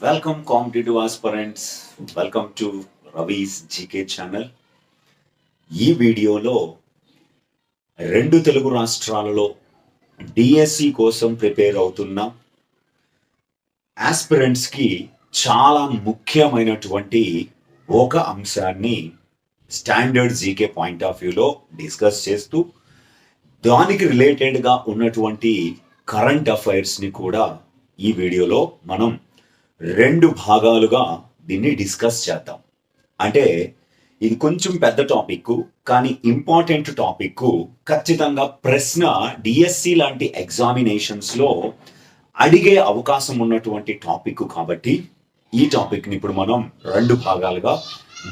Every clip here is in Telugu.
Welcome competitive aspirants welcome to Ravi's GK channel ఈ వీడియోలో రెండు తెలుగు రాష్ట్రాలలో డిఎస్సి కోసం ప్రిపేర్ అవుతున్న ఆస్పిరెంట్స్కి చాలా ముఖ్యమైనటువంటి ఒక అంశాన్ని స్టాండర్డ్ జీకే పాయింట్ ఆఫ్ వ్యూలో డిస్కస్ చేస్తూ దానికి రిలేటెడ్గా ఉన్నటువంటి కరెంట్ అఫైర్స్ని కూడా ఈ వీడియోలో మనం రెండు భాగాలుగా దీన్ని డిస్కస్ చేద్దాం. అంటే ఇది కొంచెం పెద్ద టాపిక్ కానీ ఇంపార్టెంట్ టాపిక్ ఖచ్చితంగా ప్రశ్న డిఎస్సి లాంటి ఎగ్జామినేషన్స్లో అడిగే అవకాశం ఉన్నటువంటి టాపిక్ కాబట్టి ఈ టాపిక్ని ఇప్పుడు మనం రెండు భాగాలుగా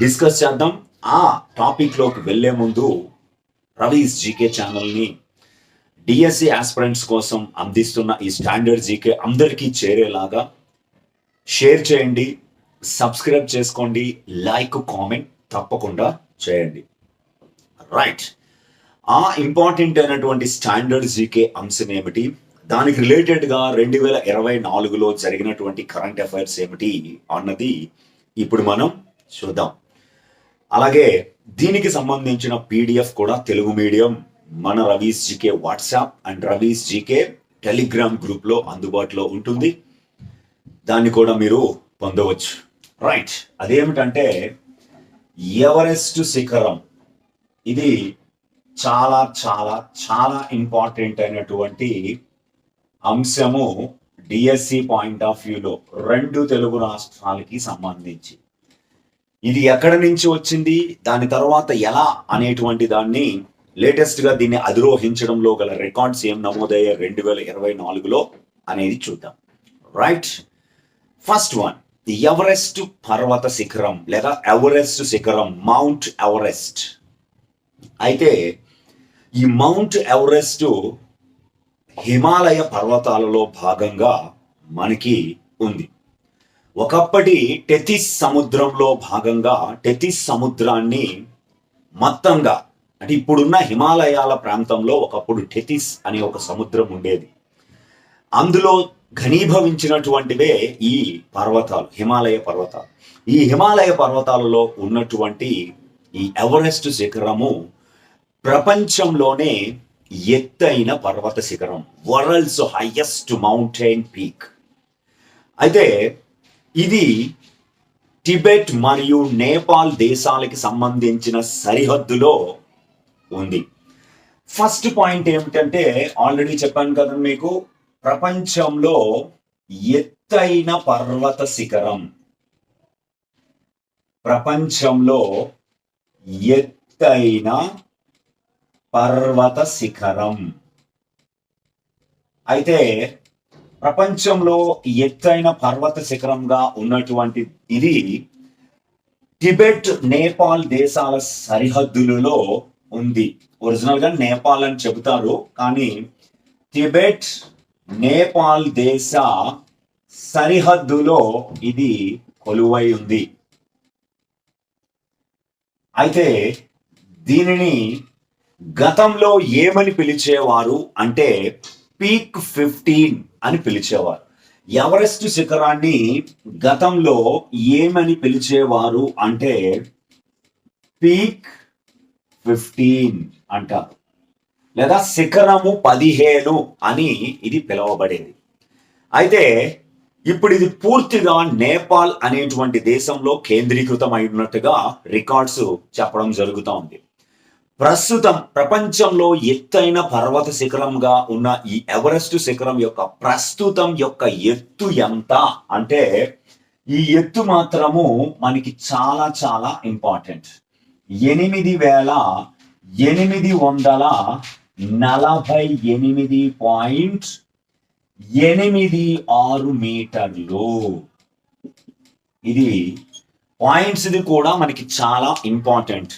డిస్కస్ చేద్దాం. ఆ టాపిక్లోకి వెళ్ళే ముందు రవీస్ జీకే ఛానల్ని డిఎస్సి ఆస్పిరెంట్స్ కోసం అందిస్తున్న ఈ స్టాండర్డ్ జీకే అందరికీ చేరేలాగా షేర్ చేయండి సబ్స్క్రైబ్ చేసుకోండి లైక్ కామెంట్ తప్పకుండా చేయండి. రైట్ ఆ ఇంపార్టెంట్ అయినటువంటి స్టాండర్డ్ జీకే అంశం ఏమిటి? దానికి రిలేటెడ్గా రెండు వేల ఇరవై నాలుగులో జరిగినటువంటి కరెంట్ అఫైర్స్ ఏమిటి అన్నది ఇప్పుడు మనం చూద్దాం. అలాగే దీనికి సంబంధించిన పీడిఎఫ్ కూడా తెలుగు మీడియం మన Ravi's GK WhatsApp and Ravi's GK Telegram గ్రూప్లో అందుబాటులో ఉంటుంది. దాన్ని కూడా మీరు పొందవచ్చు. రైట్ అదేమిటంటే ఎవరెస్ట్ శిఖరం. ఇది చాలా చాలా చాలా ఇంపార్టెంట్ అయినటువంటి అంశము డిఎస్సి పాయింట్ ఆఫ్ వ్యూలో రెండు తెలుగు రాష్ట్రాలకి సంబంధించి. ఇది ఎక్కడి నుంచి వచ్చింది? దాని తర్వాత ఎలా అనేటువంటి దాన్ని లేటెస్ట్గా దీన్ని అధిరోహించడంలో గల రికార్డ్స్ ఏం నమోదయ్యాయి? రెండు వేల ఇరవై నాలుగులో అనేది చూద్దాం. రైట్ ఫస్ట్ వన్ ఎవరెస్ట్ పర్వత శిఖరం లేదా ఎవరెస్ట్ శిఖరం మౌంట్ ఎవరెస్ట్ అయితే ఈ మౌంట్ ఎవరెస్ట్ హిమాలయ పర్వతాలలో భాగంగా మనకి ఉంది. ఒకప్పటి టెతిస్ సముద్రంలో భాగంగా టెతిస్ సముద్రాన్ని మొత్తంగా అంటే ఇప్పుడున్న హిమాలయాల ప్రాంతంలో ఒకప్పుడు టెతిస్ అనే ఒక సముద్రం ఉండేది. అందులో ఘనీభవించినటువంటివే ఈ పర్వతాలు హిమాలయ పర్వతాలు. ఈ హిమాలయ పర్వతాలలో ఉన్నటువంటి ఈ ఎవరెస్ట్ శిఖరము ప్రపంచంలోనే ఎత్తైన పర్వత శిఖరం వరల్డ్స్ హైయెస్ట్ మౌంటైన్ పీక్. అయితే ఇది టిబెట్ మరియు నేపాల్ దేశాలకి సంబంధించిన సరిహద్దులో ఉంది. ఫస్ట్ పాయింట్ ఏమిటంటే ఆల్రెడీ చెప్పాను కదా మీకు ప్రపంచంలో ఎత్తైన పర్వత శిఖరం. ప్రపంచంలో ఎత్తైన పర్వత శిఖరం. అయితే ప్రపంచంలో ఎత్తైన పర్వత శిఖరంగా ఉన్నటువంటి ఇది టిబెట్ నేపాల్ దేశాల సరిహద్దులలో ఉంది. ఒరిజినల్గా నేపాల్ అని చెబుతారు కానీ టిబెట్ నేపాల్ దేశ సరిహద్దులో ఇది కొలువై ఉంది. అయితే దీనిని గతంలో ఏమని పిలిచేవారు అంటే పీక్ ఫిఫ్టీన్ అని పిలిచేవారు. ఎవరెస్ట్ శిఖరాన్ని గతంలో ఏమని పిలిచేవారు అంటే పీక్ ఫిఫ్టీన్ అంటారు. లేదా శిఖరము పదిహేను అని ఇది పిలువబడేది. అయితే ఇప్పుడు ఇది పూర్తిగా నేపాల్ అనేటువంటి దేశంలో కేంద్రీకృతం అయినట్టుగా రికార్డ్స్ చెప్పడం జరుగుతూ ఉంది. ప్రస్తుతం ప్రపంచంలో ఎత్తైన పర్వత శిఖరంగా ఉన్న ఈ ఎవరెస్ట్ శిఖరం యొక్క ప్రస్తుతం యొక్క ఎత్తు ఎంత అంటే ఈ ఎత్తు మాత్రము మనకి చాలా చాలా ఇంపార్టెంట్. ఎనిమిది వేల ఎనిమిది వందల నలభై ఎనిమిది పాయింట్ ఎనిమిది ఆరు మీటర్లు. ఇది పాయింట్స్ ఇది కూడా మనకి చాలా ఇంపార్టెంట్.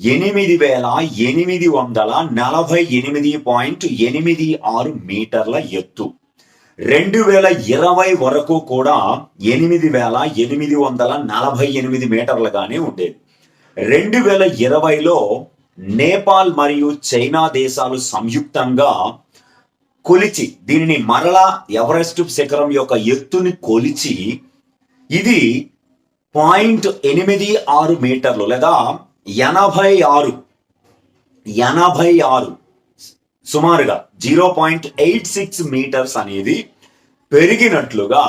ఎనిమిది వేల ఎనిమిది వందల నలభై ఎనిమిది పాయింట్ ఎనిమిది ఆరు మీటర్ల ఎత్తు. రెండు వేల ఇరవై వరకు కూడా ఎనిమిది వేల ఎనిమిది వందల నలభై ఎనిమిది మీటర్లుగానే ఉండేది. రెండు వేల ఇరవైలో నేపాల్ మరియు చైనా దేశాలు సంయుక్తంగా కొలిచి దీనిని మరలా ఎవరెస్ట్ శిఖరం యొక్క ఎత్తుని కొలిచి ఇది పాయింట్ ఎనిమిది ఆరు మీటర్లు లేదా ఎనభై ఆరు ఎనభై ఆరు సుమారుగా zero point eight six metres అనేది పెరిగినట్లుగా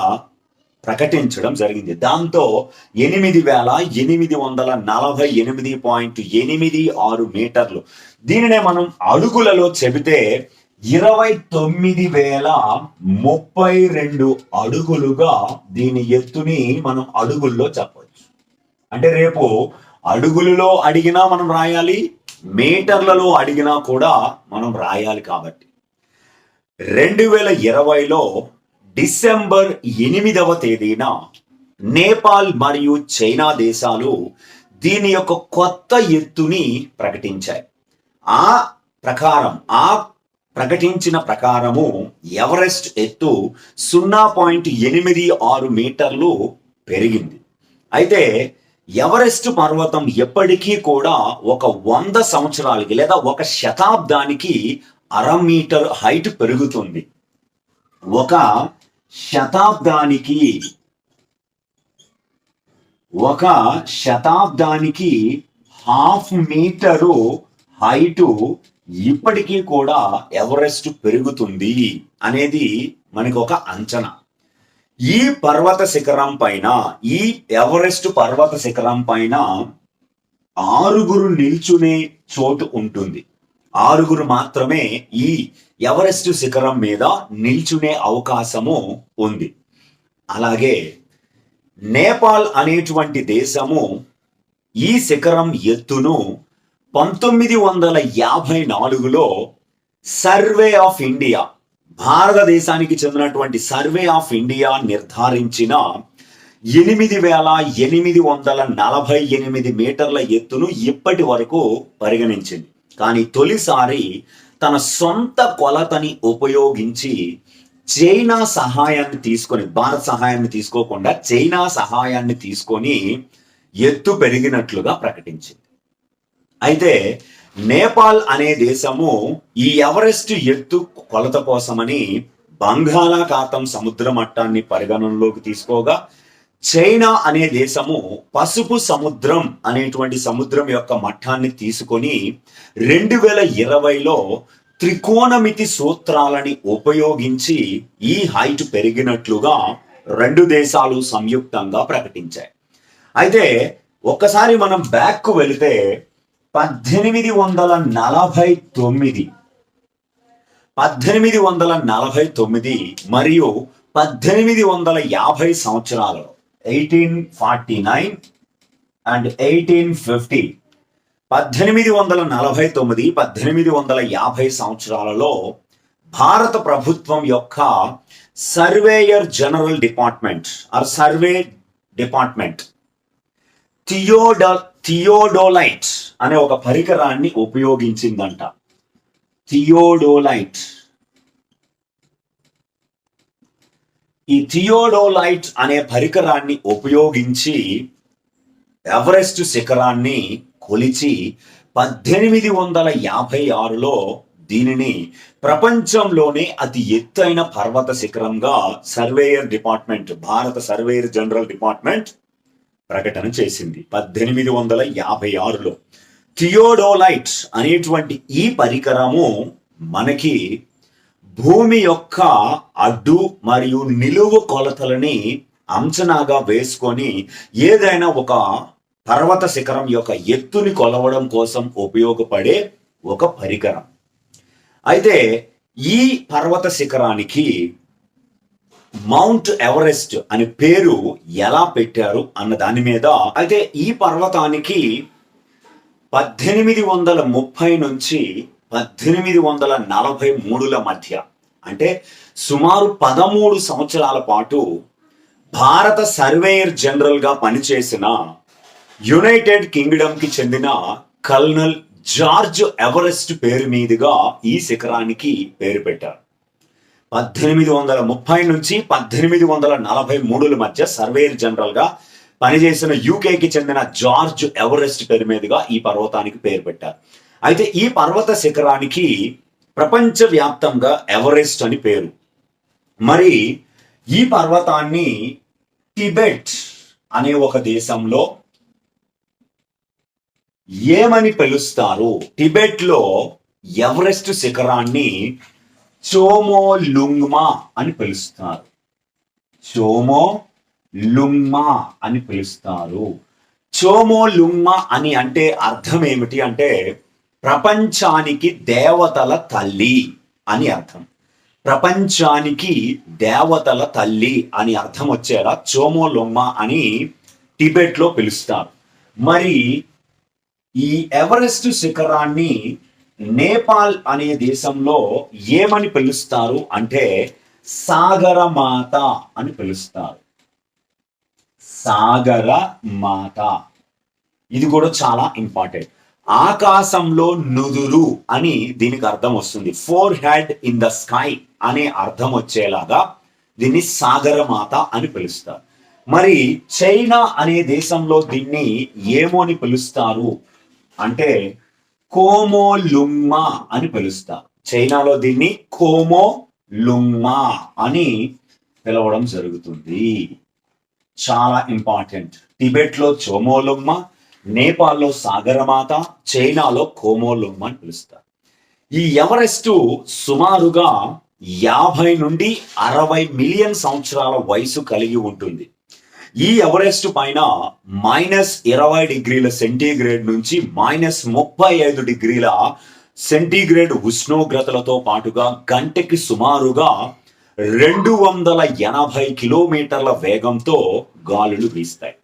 ప్రకటించడం జరిగింది. దాంతో ఎనిమిది వేల ఎనిమిది వందల నలభై ఎనిమిది పాయింట్ ఎనిమిది ఆరు మీటర్లు. దీనినే మనం అడుగులలో చెబితే ఇరవై తొమ్మిది వేల ముప్పై రెండు అడుగులుగా దీని ఎత్తుని మనం అడుగుల్లో చెప్పవచ్చు. అంటే రేపు అడుగులలో అడిగినా మనం రాయాలి మీటర్లలో అడిగినా కూడా మనం రాయాలి కాబట్టి. రెండు వేల ఇరవైలో డిసెంబర్ ఎనిమిదవ తేదీన నేపాల్ మరియు చైనా దేశాలు దీని యొక్క కొత్త ఎత్తుని ప్రకటించాయి. ఆ ప్రకారం ఆ ప్రకటించిన ప్రకారము ఎవరెస్ట్ ఎత్తు సున్నా పాయింట్ ఎనిమిది ఆరు మీటర్లు పెరిగింది. అయితే ఎవరెస్ట్ పర్వతం ఎప్పటికీ కూడా ఒక వంద సంవత్సరాలకి లేదా ఒక శతాబ్దానికి అర మీటర్ హైట్ పెరుగుతుంది. ఒక శతాబ్దానికి ఒక శతాబ్దానికి హాఫ్ మీటరు హైటు ఇప్పటికీ కూడా ఎవరెస్ట్ పెరుగుతుంది అనేది మనకు ఒక అంచనా. ఈ పర్వత శిఖరం పైన ఈ ఎవరెస్ట్ పర్వత శిఖరం పైన ఆరుగురు నిల్చునే చోటు ఉంటుంది. ఆరుగురు మాత్రమే ఈ ఎవరెస్ట్ శిఖరం మీద నిల్చునే అవకాశము ఉంది. అలాగే నేపాల్ అనేటువంటి దేశము ఈ శిఖరం ఎత్తును పంతొమ్మిది వందల యాభై నాలుగులో సర్వే ఆఫ్ ఇండియా భారతదేశానికి చెందినటువంటి సర్వే ఆఫ్ ఇండియా నిర్ధారించిన ఎనిమిది వేల ఎనిమిది వందల నలభై ఎనిమిది మీటర్ల ఎత్తును ఇప్పటి వరకు పరిగణించింది. కానీ తొలిసారి తన సొంత కొలతని ఉపయోగించి చైనా సహాయాన్ని తీసుకొని భారత్ సహాయాన్ని తీసుకోకుండా చైనా సహాయాన్ని తీసుకొని ఎత్తు పెరిగినట్లుగా ప్రకటించింది. అయితే నేపాల్ అనే దేశము ఈ ఎవరెస్ట్ ఎత్తు కొలత కోసమని బంగాళాఖాతం సముద్ర మట్టాన్ని పరిగణనలోకి తీసుకోగా చైనా అనే దేశము పసుపు సముద్రం అనేటువంటి సముద్రం యొక్క మఠాన్ని తీసుకొని రెండు వేల ఇరవైలో త్రికోణమితి సూత్రాలని ఉపయోగించి ఈ హైట్ పెరిగినట్లుగా రెండు దేశాలు సంయుక్తంగా ప్రకటించాయి. అయితే ఒక్కసారి మనం బ్యాక్ వెళితే పద్దెనిమిది వందల నలభై తొమ్మిది. పద్దెనిమిది వందల నలభై తొమ్మిది మరియు పద్దెనిమిది వందల యాభై సంవత్సరాలలో eighteen forty nine and eighteen fifty పద్దెనిమిది వందల నలభై తొమ్మిది పద్దెనిమిది వందల యాభై సంవత్సరాలలో భారత ప్రభుత్వం యొక్క surveyor general department or survey department థియోడ theodolite అనే ఒక పరికరాన్ని ఉపయోగించిందంట. థియోడోలైట్. ఈ థియోడోలైట్ అనే పరికరాన్ని ఉపయోగించి ఎవరెస్ట్ శిఖరాన్ని కొలిచి పద్దెనిమిది వందల యాభై ఆరులో దీనిని ప్రపంచంలోనే అతి ఎత్తైన పర్వత శిఖరంగా సర్వేయర్ డిపార్ట్మెంట్ భారత సర్వేయర్ జనరల్ డిపార్ట్మెంట్ ప్రకటన చేసింది పద్దెనిమిది వందల యాభై ఆరులో. థియోడోలైట్ అనేటువంటి ఈ పరికరము మనకి భూమి యొక్క అడ్డు మరియు నిలువు కొలతలని అంచనాగా వేసుకొని ఏదైనా ఒక పర్వత శిఖరం యొక్క ఎత్తుని కొలవడం కోసం ఉపయోగపడే ఒక పరికరం. అయితే ఈ పర్వత శిఖరానికి మౌంట్ ఎవరెస్ట్ అనే పేరు ఎలా పెట్టారు అన్న దాని మీద అయితే ఈ పర్వతానికి పద్దెనిమిది వందల ముప్పై నుంచి పద్దెనిమిది వందల నలభై మూడుల మధ్య అంటే సుమారు పదమూడు సంవత్సరాల పాటు భారత సర్వేయర్ జనరల్గా పనిచేసిన యునైటెడ్ కింగ్డమ్కి చెందిన కల్నల్ జార్జ్ ఎవరెస్ట్ పేరు మీదుగా ఈ శిఖరానికి పేరు పెట్టారు. పద్దెనిమిది వందల ముప్పై నుంచి పద్దెనిమిది వందల నలభై మూడుల మధ్య సర్వేయర్ జనరల్గా పనిచేసిన యూకేకి చెందిన జార్జ్ ఎవరెస్ట్ పేరు మీదుగా ఈ పర్వతానికి పేరు పెట్టారు. అయితే ఈ పర్వత శిఖరానికి ప్రపంచ వ్యాప్తంగా ఎవరెస్ట్ అని పేరు. మరి ఈ పర్వతాన్ని టిబెట్ అనే ఒక దేశంలో ఏమని పిలుస్తారు? టిబెట్లో ఎవరెస్ట్ శిఖరాన్ని చోమో లుంగ్మా అని పిలుస్తారు. చోమో లుంగ్మా అని పిలుస్తారు. చోమో లుంగ్మా అని అంటే అర్థం ఏమిటి అంటే ప్రపంచానికి దేవతల తల్లి అని అర్థం. ప్రపంచానికి దేవతల తల్లి అని అర్థం వచ్చేలా చోమోలొమ్మ అని టిబెట్లో పిలుస్తారు. మరి ఈ ఎవరెస్ట్ శిఖరాన్ని నేపాల్ అనే దేశంలో ఏమని పిలుస్తారు అంటే సాగరమాత అని పిలుస్తారు. సాగర మాత. ఇది కూడా చాలా ఇంపార్టెంట్. ఆకాశంలో నుదురు అని దీనికి అర్థం వస్తుంది. Forehead in the sky అనే అర్థం వచ్చేలాగా దీన్ని సాగరమాత అని పిలుస్తారు. మరి చైనా అనే దేశంలో దీన్ని ఏమో అని పిలుస్తారు అంటే కోమో లుంగ్మా అని పిలుస్తారు. చైనాలో దీన్ని కోమో లుంగ్మా అని పిలవడం జరుగుతుంది. చాలా ఇంపార్టెంట్ టిబెట్లో చోమోలుమ్మ నేపాల్లో సాగరమాత చైనాలో కోమోలుమ్మ అని పిలుస్తారు. ఈ ఎవరెస్ట్ సుమారుగా యాభై నుండి అరవై మిలియన్ సంవత్సరాల వయసు కలిగి ఉంటుంది. ఈ ఎవరెస్ట్ పైన మైనస్ ఇరవై డిగ్రీల సెంటీగ్రేడ్ నుంచి మైనస్ ముప్పై ఐదు డిగ్రీల సెంటీగ్రేడ్ ఉష్ణోగ్రతలతో పాటుగా గంటకి సుమారుగా రెండు వందల ఎనభై కిలోమీటర్ల వేగంతో గాలులు వీస్తాయి.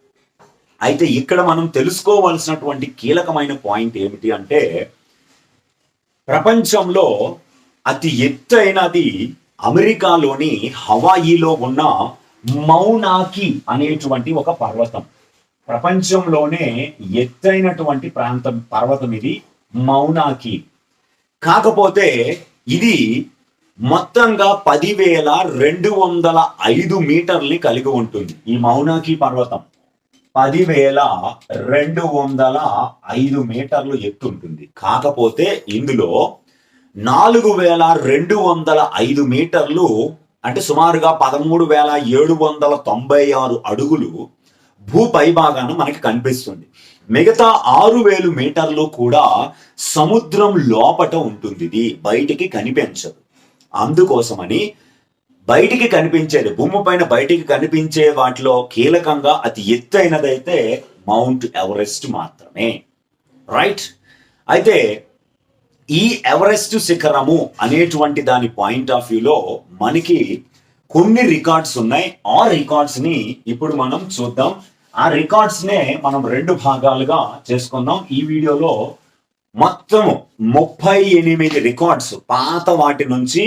అయితే ఇక్కడ మనం తెలుసుకోవలసినటువంటి కీలకమైన పాయింట్ ఏమిటి అంటే ప్రపంచంలో అతి ఎత్తైనది అమెరికాలోని హవాయిలో ఉన్న మౌనాకి అనేటువంటి ఒక పర్వతం. ప్రపంచంలోనే ఎత్తైనటువంటి ప్రాంతం పర్వతం ఇది మౌనాకి. కాకపోతే ఇది మొత్తంగా పదివేల రెండు వందల ఐదు మీటర్ని కలిగి ఉంటుంది ఈ మౌనాకి పర్వతం. పదివేల రెండు వందల ఐదు మీటర్లు ఎత్తు ఉంటుంది. కాకపోతే ఇందులో నాలుగు వేల రెండు వందల ఐదు మీటర్లు అంటే సుమారుగా పదమూడు వేల ఏడు వందల తొంభై ఆరు అడుగులు భూ పైభాగాన మనకి కనిపిస్తుంది. మిగతా ఆరు వేలు మీటర్లు కూడా సముద్రం లోపట ఉంటుంది. ఇది బయటికి కనిపించదు. అందుకోసమని బయటికి కనిపించేది భూమి పైన బయటికి కనిపించే వాటిలో కీలకంగా అతి ఎత్తైనదైతే మౌంట్ ఎవరెస్ట్ మాత్రమే. రైట్ అయితే ఈ ఎవరెస్ట్ శిఖరము అనేటువంటి దాని పాయింట్ ఆఫ్ వ్యూలో మనకి కొన్ని రికార్డ్స్ ఉన్నాయి. ఆ రికార్డ్స్ని ఇప్పుడు మనం చూద్దాం. ఆ రికార్డ్స్ నే మనం రెండు భాగాలుగా చేసుకుందాం. ఈ వీడియోలో మొత్తం ముప్పై ఎనిమిది రికార్డ్స్ పాత వాటి నుంచి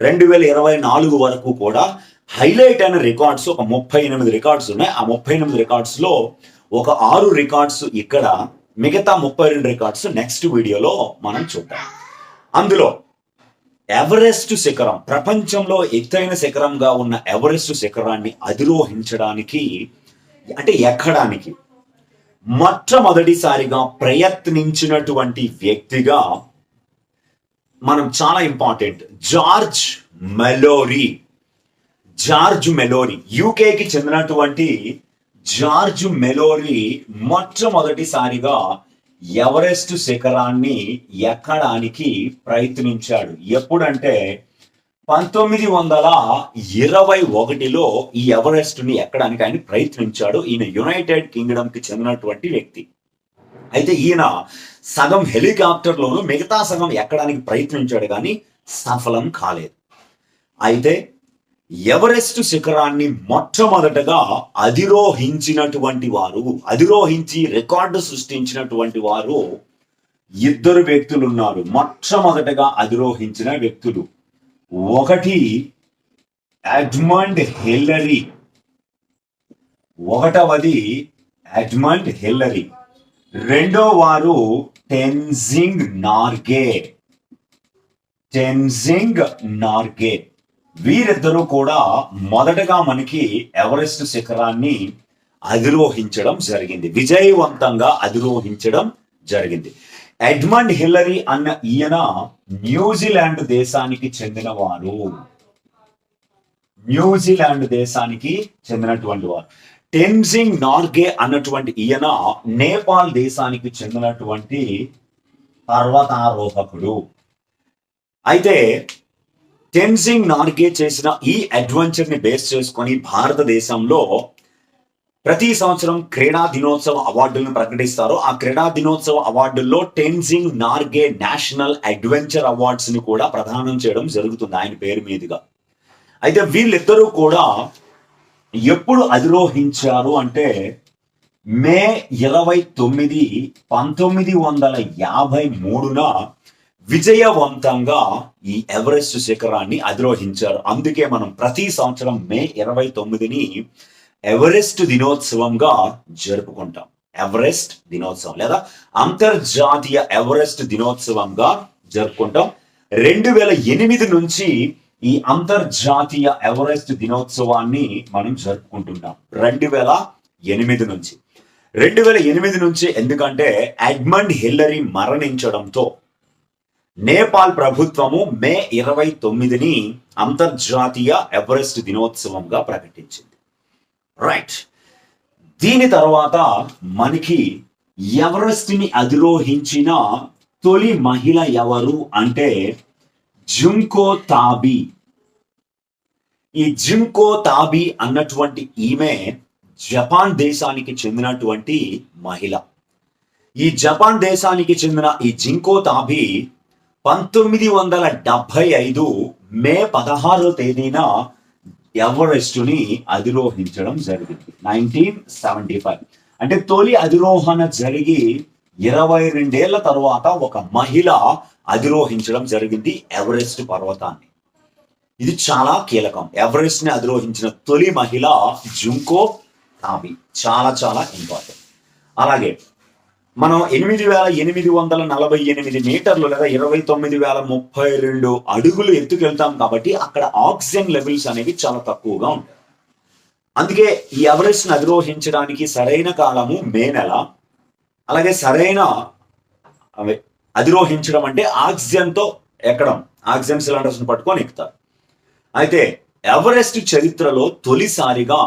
రెండు వేల ఇరవై నాలుగు వరకు కూడా హైలైట్ అయిన రికార్డ్స్ ఒక ముప్పై ఎనిమిది రికార్డ్స్ ఉన్నాయి. ఆ ముప్పై ఎనిమిది రికార్డ్స్లో ఒక ఆరు రికార్డ్స్ ఇక్కడ మిగతా ముప్పై రెండు రికార్డ్స్ నెక్స్ట్ వీడియోలో మనం చూద్దాం. అందులో ఎవరెస్ట్ శిఖరం ప్రపంచంలో ఎత్తైన శిఖరంగా ఉన్న ఎవరెస్ట్ శిఖరాన్ని అధిరోహించడానికి అంటే ఎక్కడానికి? మొట్టమొదటిసారిగా ప్రయత్నించినటువంటి వ్యక్తిగా మనం చాలా important George Mallory. George Mallory. యూకేకి చెందినటువంటి జార్జ్ మెలోరీ మొట్టమొదటిసారిగా ఎవరెస్ట్ శిఖరాన్ని ఎక్కడానికి ప్రయత్నించాడు. ఎప్పుడంటే పంతొమ్మిది వందల ఇరవై ఒకటిలో ఈ ఎవరెస్ట్ని ఎక్కడానికి ఆయన ప్రయత్నించాడు. ఈయన యునైటెడ్ కింగ్డమ్కి చెందినటువంటి వ్యక్తి. అయితే ఈయన సగం హెలికాప్టర్లోను మిగతా సగం ఎక్కడానికి ప్రయత్నించాడు కానీ సఫలం కాలేదు. అయితే ఎవరెస్ట్ శిఖరాన్ని మొట్టమొదటగా అధిరోహించినటువంటి వారు అధిరోహించి రికార్డు సృష్టించినటువంటి వారు ఇద్దరు వ్యక్తులు ఉన్నారు మొట్టమొదటగా అధిరోహించిన వ్యక్తులు ఒకటి అడ్మండ్ హిల్లరీ ఒకటవది అడ్మండ్ హిల్లరీ. రెండో వారు టెన్జింగ్ నార్గే. టెన్జింగ్ నార్గే. వీరిద్దరూ కూడా మొదటగా మనకి ఎవరెస్ట్ శిఖరాన్ని అధిరోహించడం జరిగింది. విజయవంతంగా అధిరోహించడం జరిగింది. ఎడ్మండ్ హిల్లరీ అన్న ఈయన న్యూజిలాండ్ దేశానికి చెందినవారు. న్యూజిలాండ్ దేశానికి చెందినటువంటి వారు. టెన్జింగ్ నార్గే అన్నటువంటి ఈయన నేపాల్ దేశానికి చెందినటువంటి పర్వతారోహకుడు. అయితే టెన్జింగ్ నార్గే చేసిన ఈ అడ్వెంచర్ని బేస్ చేసుకొని భారతదేశంలో ప్రతి సంవత్సరం క్రీడా దినోత్సవ అవార్డులను ప్రకటిస్తారు. ఆ క్రీడా దినోత్సవ అవార్డుల్లో టెన్జింగ్ నార్గే నేషనల్ అడ్వెంచర్ అవార్డ్స్ని కూడా ప్రదానం చేయడం జరుగుతుంది ఆయన పేరు మీదుగా. అయితే వీళ్ళిద్దరూ కూడా ఎప్పుడు అధిరోహించారు అంటే మే ఇరవై తొమ్మిది పంతొమ్మిది వందల యాభై మూడున విజయవంతంగా ఈ ఎవరెస్ట్ శిఖరాన్ని అధిరోహించారు. అందుకే మనం ప్రతి సంవత్సరం మే ఇరవై తొమ్మిదిని ఎవరెస్ట్ దినోత్సవంగా జరుపుకుంటాం. ఎవరెస్ట్ దినోత్సవం లేదా అంతర్జాతీయ ఎవరెస్ట్ దినోత్సవంగా జరుపుకుంటాం. రెండు వేల ఎనిమిది నుంచి ఈ అంతర్జాతీయ ఎవరెస్ట్ దినోత్సవాన్ని మనం జరుపుకుంటున్నాం. రెండు వేల ఎనిమిది నుంచి. రెండు వేల ఎనిమిది నుంచి ఎందుకంటే ఎడ్మండ్ హిల్లరీ మరణించడంతో నేపాల్ ప్రభుత్వము మే ఇరవై తొమ్మిదిని అంతర్జాతీయ ఎవరెస్ట్ దినోత్సవంగా ప్రకటించింది. రైట్ దీని తర్వాత మనకి ఎవరెస్ట్ని అధిరోహించిన తొలి మహిళ ఎవరు అంటే జుంకో తాబి. ఈ జింకో తాబి అన్నటువంటి ఈమె జపాన్ దేశానికి చెందినటువంటి మహిళ. ఈ జపాన్ దేశానికి చెందిన ఈ జింకో తాబి పంతొమ్మిది వందల డెబ్బై ఐదు మే పదహారో తేదీన ఎవరెస్టుని అధిరోహించడం జరిగింది. Nineteen seventy five. అంటే తొలి అధిరోహణ జరిగి ఇరవై రెండేళ్ళ తరువాత ఒక మహిళ అధిరోహించడం జరిగింది ఎవరెస్ట్ పర్వతాన్ని. ఇది చాలా కీలకం. ఎవరెస్ట్ని అధిరోహించిన తొలి మహిళ జుంకో తాబి చాలా చాలా ఇంపార్టెంట్. అలాగే మనం ఎనిమిది వేల ఎనిమిది వందల నలభై ఎనిమిది మీటర్లు లేదా ఇరవై తొమ్మిది వేల ముప్పై రెండు అడుగులు ఎత్తుకెళ్తాం కాబట్టి అక్కడ ఆక్సిజన్ లెవెల్స్ అనేవి చాలా తక్కువగా ఉంటాయి. అందుకే ఈ ఎవరెస్ట్ని అధిరోహించడానికి సరైన కాలము మే నెల. అలాగే సరైన అవి అధిరోహించడం అంటే ఆక్సిజన్తో ఎక్కడం. ఆక్సిజన్ సిలిండర్స్ని పట్టుకొని ఎక్కుతారు. అయితే ఎవరెస్ట్ చరిత్రలో తొలిసారిగా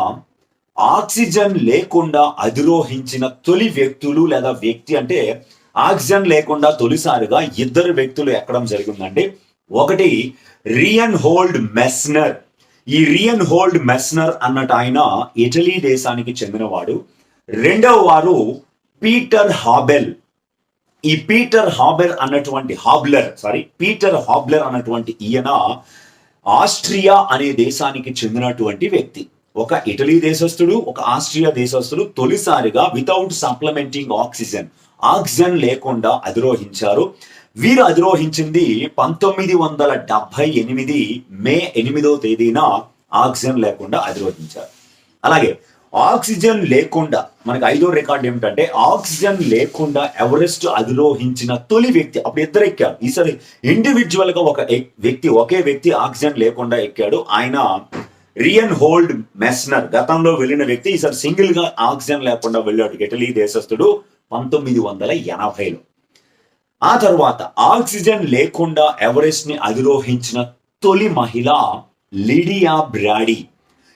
ఆక్సిజన్ లేకుండా అధిరోహించిన తొలి వ్యక్తులు లేదా వ్యక్తి అంటే ఆక్సిజన్ లేకుండా తొలిసారిగా ఇద్దరు వ్యక్తులు ఎక్కడం జరిగిందండి. ఒకటి రియన్ హోల్డ్ మెస్నర్. ఈ రియన్ హోల్డ్ మెస్నర్ అన్నట్టు ఆయన ఇటలీ దేశానికి చెందినవాడు. రెండవ వారు పీటర్ హాబెల్. ఈ పీటర్ హాబెల్ అన్నటువంటి హాబ్లర్ సారీ పీటర్ హాబ్లర్ అన్నటువంటి ఈయన ఆస్ట్రియా అనే దేశానికి చెందినటువంటి వ్యక్తి. ఒక ఇటలీ దేశస్థుడు ఒక ఆస్ట్రియా దేశస్థుడు తొలిసారిగా వితౌట్ సప్లిమెంటింగ్ ఆక్సిజన్ ఆక్సిజన్ లేకుండా అధిరోహించారు. వీరు అధిరోహించింది పంతొమ్మిది వందల డెబ్బై ఎనిమిది మే ఎనిమిదో తేదీన ఆక్సిజన్ లేకుండా అధిరోహించారు. అలాగే ఆక్సిజన్ లేకుండా మనకి ఐదో రికార్డ్ ఏమిటంటే ఆక్సిజన్ లేకుండా ఎవరెస్ట్ అధిరోహించిన తొలి వ్యక్తి అప్పుడు ఇద్దరు ఎక్కారు. ఈసారి ఇండివిజువల్గా ఒక ఎక్- వ్యక్తి ఒకే వ్యక్తి ఆక్సిజన్ లేకుండా ఎక్కాడు. ఆయన రియన్ హోల్డ్ మెస్నర్ గతంలో వెళ్ళిన వ్యక్తి ఈసారి సింగిల్గా ఆక్సిజన్ లేకుండా వెళ్ళాడు. ఇటలీ దేశస్థుడు పంతొమ్మిది వందల ఎనభైలో. ఆ తర్వాత ఆక్సిజన్ లేకుండా ఎవరెస్ట్ని అధిరోహించిన తొలి మహిళ లిడియా బ్రాడీ.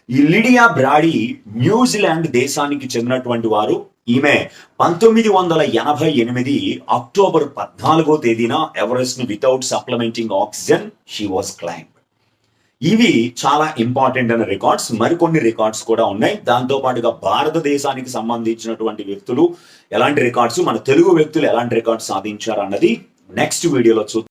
ఈ లిడియా బ్రాడీ న్యూజిలాండ్ దేశానికి చెందినటువంటి వారు. ఈమె పంతొమ్మిది వందల ఎనభై ఎనిమిది అక్టోబర్ పద్నాలుగో తేదీన ఎవరెస్ట్ని without supplementing oxygen she was climb ఇవి చాలా ఇంపార్టెంట్ అయిన రికార్డ్స్ మరికొన్ని రికార్డ్స్ కూడా ఉన్నాయి. దాంతో పాటుగా భారతదేశానికి సంబంధించినటువంటి వ్యక్తులు ఎలాంటి రికార్డ్స్ మన తెలుగు వ్యక్తులు ఎలాంటి రికార్డ్స్ సాధించారు అన్నది నెక్స్ట్ వీడియోలో చూద్దాం.